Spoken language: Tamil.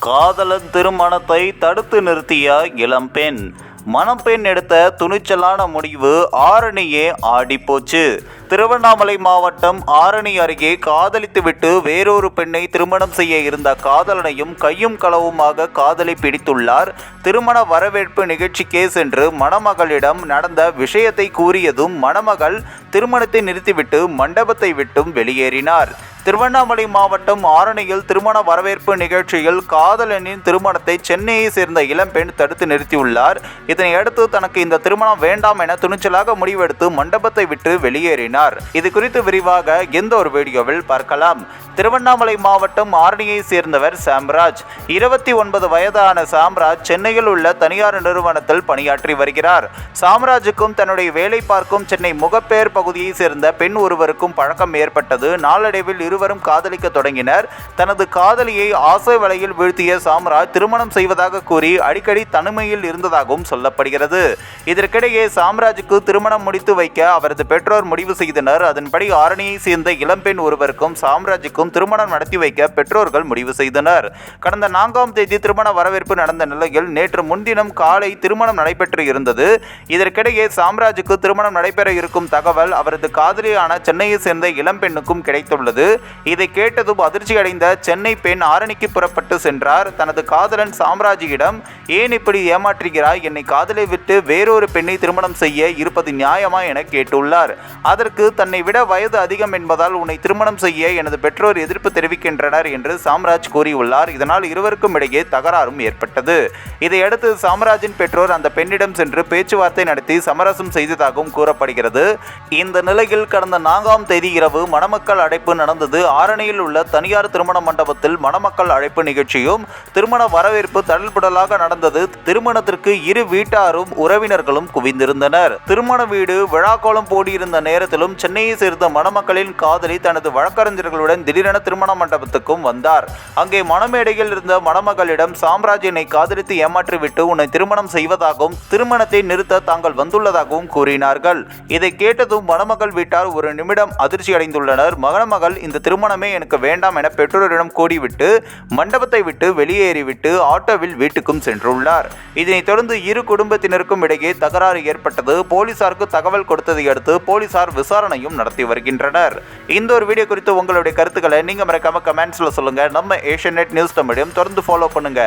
காதலன் திருமணத்தை தடுத்து நிறுத்திய இளம்பெண். மணப்பெண் எடுத்த துணிச்சலான முடிவு ஆரணியே ஆடிப்போச்சு. திருவண்ணாமலை மாவட்டம் ஆரணி அருகே காதலித்துவிட்டு வேறொரு பெண்ணை திருமணம் செய்ய இருந்த காதலனையும் கையும் களவுமாக காதலை பிடித்துள்ளார். திருமண வரவேற்பு நிகழ்ச்சிக்கே சென்று மணமகளிடம் நடந்த விஷயத்தை கூறியதும் மணமகள் திருமணத்தை நிறுத்திவிட்டு மண்டபத்தை விட்டும் வெளியேறினார். திருவண்ணாமலை மாவட்டம் ஆரணியில் திருமண வரவேற்பு நிகழ்ச்சியில் காதலனின் திருமணத்தை சென்னையை சேர்ந்த இளம்பெண் தடுத்து நிறுத்தியுள்ளார். இதனையடுத்து தனக்கு இந்த திருமணம் வேண்டாம் என துணிச்சலாக முடிவெடுத்து மண்டபத்தை விட்டு வெளியேறினார். இது குறித்து விரிவாக எந்த ஒரு வீடியோவில் பார்க்கலாம். திருவண்ணாமலை மாவட்டம் ஆரணியை சேர்ந்தவர் சாம்ராஜ். இருபத்தி ஒன்பது வயதான சாம்ராஜ் சென்னையில் உள்ள தனியார் நிறுவனத்தில் பணியாற்றி வருகிறார். சாம்ராஜுக்கும் தன்னுடைய வேலை பார்க்கும் சென்னை முகப்பேர் பகுதியை சேர்ந்த பெண் ஒருவருக்கும் பழக்கம் ஏற்பட்டது. நாளடைவில் இருவரும் காதலிக்க தொடங்கினர். தனது காதலியை ஆசை வலையில் வீழ்த்திய சாம்ராஜ் திருமணம் செய்வதாக கூறி அடிக்கடி தனிமையில் இருந்ததாகவும் சொல்லப்படுகிறது. இதற்கிடையே சாம்ராஜுக்கு திருமணம் முடித்து வைக்க அவரது பெற்றோர் முடிவு செய்தனர். அதன்படி ஆரணியை சேர்ந்த இளம்பெண் ஒருவருக்கும் சாம்ராஜுக்கும் திருமணம் நடத்தி வைக்க பெற்றோர்கள் முடிவு செய்தனர். கடந்த நான்காம் தேதி திருமண வரவேற்பு நடந்த நிலையில் நேற்று முன்தினம் காலை திருமணம் நடைபெற்று இருந்தது. இதற்கிடையே சாம்ராஜுக்கு திருமணம் நடைபெற இருக்கும் தகவல் அவரது காதலியான சென்னையை சேர்ந்த இளம்பெண்ணுக்கும் கிடைத்துள்ளது. இதை கேட்டதும் அதிர்ச்சி அடைந்த சென்னை பெண் ஆரணிக்கு புறப்பட்டு சென்றார். தனது காதலன் சாம்ராஜியிடம் ஏன் இப்படி ஏமாற்றுகிறாய்? என்னை காதலை விட்டு வேறொரு பெண்ணை திருமணம் செய்ய இருப்பது நியாயமா? என கேட்டுள்ளார். அதற்கு தன்னை விட வயது அதிகம் என்பதால் உன்னை திருமணம் செய்ய எனது பெற்றோர் எதிர்ப்பு தெரிவிக்கின்றனர் என்று சாம்ராஜ் கூறியுள்ளார். இதனால் இருவருக்கும் இடையே தகராறும் ஏற்பட்டது. இதையடுத்து சாம்ராஜின் பெற்றோர் அந்த பெண்ணிடம் சென்று பேச்சுவார்த்தை நடத்தி சமரசம் செய்ததாகவும் கூறப்படுகிறது. இந்த நிலையில் கடந்த நான்காம் தேதி இரவு மணமக்கள் அழைப்பு நடந்தது. ஆரணியில் உள்ள தனியார் திருமண மண்டபத்தில் மணமக்கள் அழைப்பு நிகழ்ச்சியும் திருமண வரவேற்பு தடல்புடலாக நடந்தது. திருமணத்திற்கு இரு வீட்டாரும் உறவினர்களும் குவிந்திருந்தனர். திருமண வீடு விழாக்கோலம் போடியிருந்த நேரத்திலும் சென்னையை சேர்ந்த மணமக்களின் காதலி தனது வழக்கறிஞர்களுடன் திடீரென திருமண மண்டபத்துக்கும் வந்தார். அங்கே மணமேடையில் இருந்த மணமகளிடம் சாம்ராஜ் என்னை காதலித்து ஏமாற்றிவிட்டு உன்னை திருமணம் செய்வதாகவும் திருமணத்தை நிறுத்த தாங்கள் வந்துள்ளதாகவும் கூறினார்கள். இதை கேட்டதும் மணமகள் வீட்டார் ஒரு நிமிடம் அதிர்ச்சி அடைந்துள்ளனர். மணமகள் இந்த திருமணமே எனக்கு வேண்டாம் என பெற்றோரிடம் கூடிவிட்டு மண்டபத்தை விட்டு வெளியேறிவிட்டு ஆட்டோவில் வீட்டுக்கும் சென்றுள்ளார். இதனைத் தொடர்ந்து இரு குடும்பத்தினருக்கும் இடையே தகராறு ஏற்பட்டது. போலீசாருக்கு தகவல் கொடுத்ததை அடுத்து போலீசார் விசாரணையும் நடத்தி வருகின்றனர். இந்த ஒரு வீடியோ குறித்து உங்களுடைய கருத்துக்களை நீங்க மறக்காம கமெண்ட்ஸ்ல சொல்லுங்க. நம்ம ஏஷியன் நெட் நியூஸ் தமிழையும் தொடர்ந்து ஃபாலோ பண்ணுங்க.